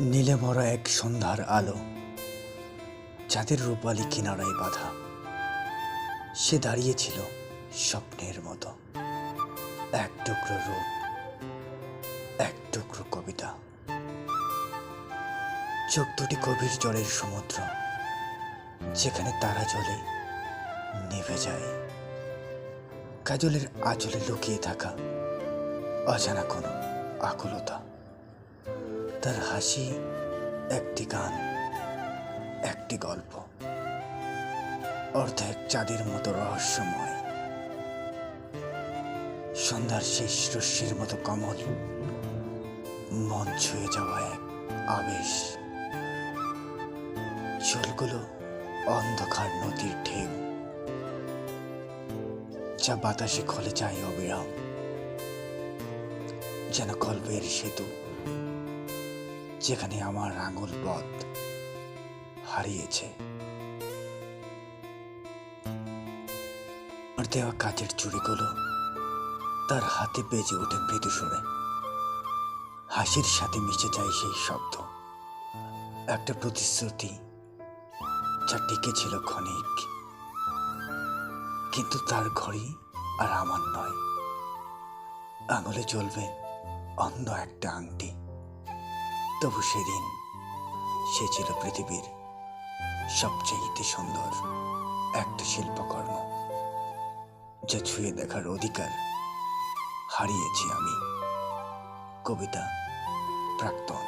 নীলে ভরা এক সন্ধ্যার আলো যাদের রূপালি কিনারায় বাঁধা। সে দাঁড়িয়েছিল স্বপ্নের মতো। এক টুকরো রূপ, এক টুকরো কবিতা। চোখ দুটি গভীর জলের সমুদ্র, যেখানে তারা জলে নেভে যায়। কাজলের আঁচলে লুকিয়ে থাকা অজানা কোনো আকুলতা। তার হাসি, একটি গান, একটি গল্প, অর্ধেক চাঁদের মতো রহস্যময়। সন্ধ্যার শেষ রশ্মির মতো কমল, মন ছুঁয়ে যাওয়া এক আবেশ। চুলগুলো অন্ধকার নদীর ঢেউ, যা বাতাসে খলে যায় অবিরাম। যেন গল্পের সেতু যেখানে আমার আঙুল পথ হারিয়েছে। আর দেওয়া কাচের চুড়িগুলো তার হাতে বেজে ওঠে মৃদু সুরে হাসির সাথে মিশে যায় সেই শব্দ। একটা প্রতিশ্রুতি যা টিকে ছিল ক্ষণিক। কিন্তু তার ঘড়ি আর আমার নয়। আঙুলে চলবে অন্য একটা আংটি। তবু সেদিন সে ছিল পৃথিবীর সবচেয়ে সুন্দর একটা শিল্পকর্ম, যা ছুঁয়ে দেখার অধিকার হারিয়েছি আমি। কবিতা প্রাক্তন।